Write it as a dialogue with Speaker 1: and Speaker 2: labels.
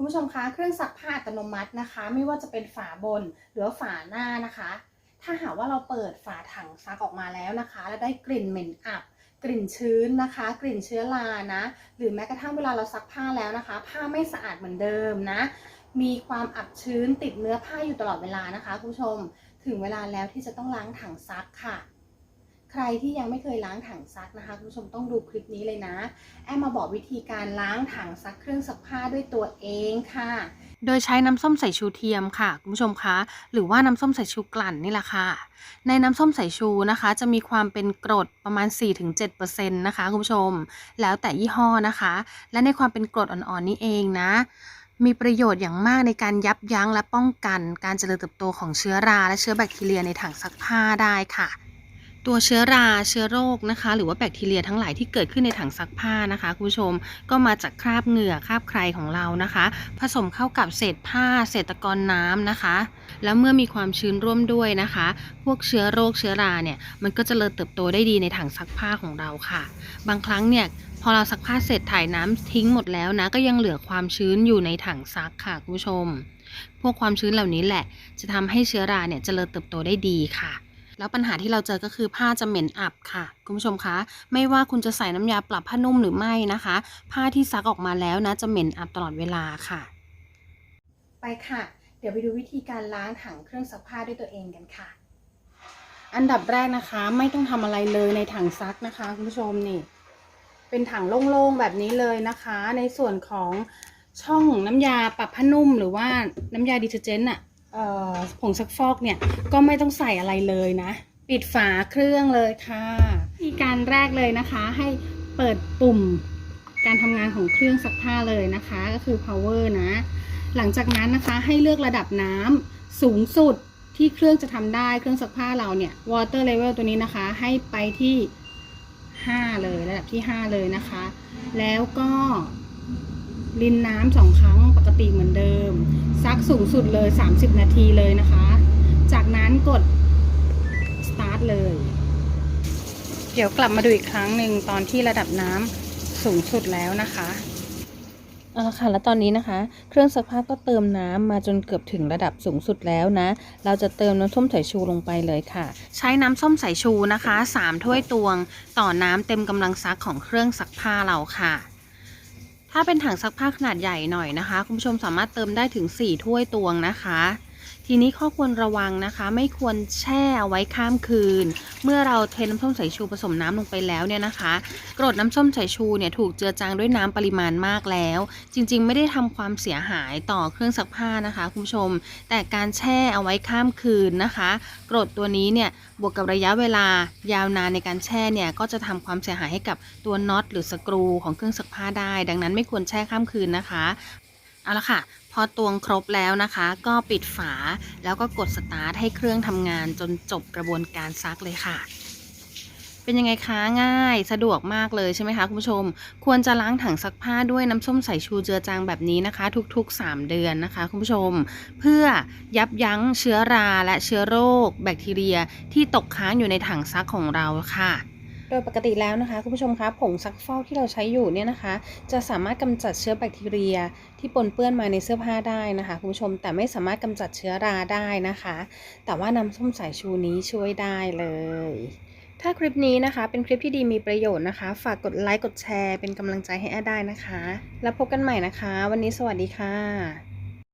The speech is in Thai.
Speaker 1: คุณผู้ชมคะเครื่องซักผ้าอัตโนมัตินะคะ ไม่ว่าจะเป็นฝาบนหรือฝาหน้านะคะ ถ้าหากว่าเราเปิดฝาถังซักออกมาแล้วนะคะ แล้วได้กลิ่นเหม็นอับ กลิ่นชื้นนะคะ กลิ่นเชื้อรานะ หรือแม้กระทั่งเวลาเราซักผ้าแล้วนะคะ ผ้าไม่สะอาดเหมือนเดิมนะ มีความอับชื้นติดเนื้อผ้าอยู่ตลอดเวลานะคะคุณผู้ชมถึงเวลาแล้วที่จะต้องล้างถังซักค่ะ ใครที่ยังไม่เคยล้างถังซักนะคะคุณผู้ชมต้องดูคลิปนี้เลยนะ แอมมาบอกวิธีการล้างถังซักเครื่องซักผ้าด้วยตัวเองค่ะ
Speaker 2: โดยใช้น้ำส้มสายชูเทียมค่ะคุณผู้ชมคะ หรือว่าน้ำส้มสายชูกลั่นนี่แหละค่ะ ในน้ำส้มสายชูนะคะ จะมีความเป็นกรดประมาณ 4-7%นะคะคุณผู้ชม แล้วแต่ยี่ห้อนะคะ และในความเป็นกรดอ่อนๆนี่เองนะมีประโยชน์อย่างมากในการยับยั้งและป้องกัน การเจริญเติบโตของเชื้อราและเชื้อแบคทีเรียในถังซักผ้าได้ค่ะ ตัวเชื้อราเชื้อโรคนะคะ หรือว่าแบคทีเรียทั้งหลายที่เกิดขึ้นในถังซักผ้านะคะคุณผู้ชมก็มาจากคราบเหงื่อคราบใครของเรานะคะ ผสมเข้ากับเศษผ้าเศษตะกอนน้ำนะคะ แล้วเมื่อมีความชื้นร่วมด้วยนะคะ พวกเชื้อโรคเชื้อราเนี่ยมันก็จะเริญเติบโตได้ดีในถังซักผ้าของเราค่ะ บางครั้งเนี่ยพอเราซักผ้าเสร็จถ่ายน้ำทิ้งหมดแล้วนะ ก็ยังเหลือความชื้นอยู่ในถังซักค่ะคุณผู้ชม พวกความชื้นเหล่านี้แหละ จะทำให้เชื้อราเนี่ยเจริญเติบโตได้ดีค่ะ แล้วปัญหาที่เราเจอก็คือผ้าจะเหม็นอับค่ะ คุณผู้ชมคะ ไม่ว่าคุณจะใส่น้ำยาปรับผ้านุ่มหรือไม่นะคะ ผ้าที่ซักออกมาแล้วนะจะเหม็นอับตลอดเวลาค่ะ
Speaker 1: ไปค่ะ เดี๋ยวไปดูวิธีการล้างถังเครื่องซักผ้าด้วยตัวเองกันค่ะ อันดับแรกนะคะไม่ต้องทำอะไรเลยในถังซักนะคะ คุณผู้ชมนี่ เป็นถังโล่งๆแบบนี้เลยนะคะ ในส่วนของช่องน้ำยาปรับผ้านุ่มหรือว่าน้ำยาดิเทอร์เจนต์อะ ผงซักฟอกเนี่ยก็ไม่ต้องใส่อะไรเลยนะ ปิดฝาเครื่องเลยค่ะวิธีการแรกเลยนะคะ ให้เปิดปุ่มการทำงานของเครื่องซักผ้าเลยนะคะ ก็คือ power นะ หลังจากนั้นนะคะให้เลือกระดับน้ำสูงสุดที่เครื่องจะทำได้เครื่องซักผ้าเราเนี่ย water level ตัวนี้นะคะ ให้ไปที่ 5 เลยระดับที่ 5 เลยนะคะ แล้วก็รินน้ำสองครั้งปกติเหมือนเดิมักสูงสุดเลย 30 นาทีเลยนะคะ จากนั้นกด start เลย เดี๋ยวกลับมาดูอีกครั้งหนึ่งตอนที่ระดับน้ำสูงสุดแล้วนะคะ
Speaker 2: เอาละค่ะ แล้วตอนนี้นะคะ เครื่องซักผ้าก็เติมน้ำมาจนเกือบถึงระดับสูงสุดแล้วนะ เราจะเติมน้ำส้มสายชูลงไปเลยค่ะ ใช้น้ำส้มสายชูนะคะ 3 ถ้วยตวง ต่อน้ำเต็มกำลังซักของเครื่องซักผ้าเราค่ะ ถ้าเป็นถังซักผ้าขนาดใหญ่หน่อยนะคะ คุณผู้ชมสามารถเติมได้ถึง 4 ถ้วยตวงนะคะ ทีนี้ข้อควรระวังนะคะ ไม่ควรแช่เอาไว้ข้ามคืน เมื่อเราเทน้ำส้มสายชูผสมน้ำลงไปแล้วเนี่ยนะคะกรดน้ำส้มสายชูเนี่ยถูกเจือจางด้วยน้ำปริมาณมากแล้ว จริง ๆ ไม่ได้ทำความเสียหายต่อเครื่องซักผ้านะคะคุณผู้ชม แต่การแช่เอาไว้ข้ามคืนนะคะกรดตัวนี้เนี่ยบวกกับระยะเวลายาวนานในการแช่เนี่ยก็จะทำความเสียหายให้กับตัวน็อตหรือสกรูของเครื่องซักผ้าได้ ดังนั้นไม่ควรแช่ข้ามคืนนะคะ เอาละค่ะ พอตวงครบแล้วนะคะ ก็ปิดฝาแล้วก็กดสตาร์ทให้เครื่องทำงานจนจบกระบวนการซักเลยค่ะเป็นยังไงคะ ง่ายสะดวกมากเลยใช่ไหมคะคุณผู้ชม ควรจะล้างถังซักผ้าด้วยน้ำส้มสายชูเจือจางแบบนี้นะคะ ทุกๆ 3 เดือนนะคะคุณผู้ชม เพื่อยับยั้งเชื้อราและเชื้อโรค แบคทีเรียที่ตกค้างอยู่ในถังซักของเราค่ะ โดยปกติแล้วนะคะคุณผู้ชมคะผงซักฟอกที่เราใช้อยู่เนี่ยนะคะ จะสามารถกำจัดเชื้อแบคทีเรียที่ปนเปื้อนมาในเสื้อผ้าได้นะคะคุณผู้ชมแต่ไม่สามารถกำจัดเชื้อราได้นะคะ แต่ว่าน้ำส้มสายชูนี้ช่วยได้เลยถ้าคลิปนี้นะคะ เป็นคลิปที่ดีมีประโยชน์นะคะ ฝากกดไลค์กดแชร์เป็นกำลังใจให้แอดได้นะคะ แล้วพบกันใหม่นะคะ วันนี้สวัสดีค่ะ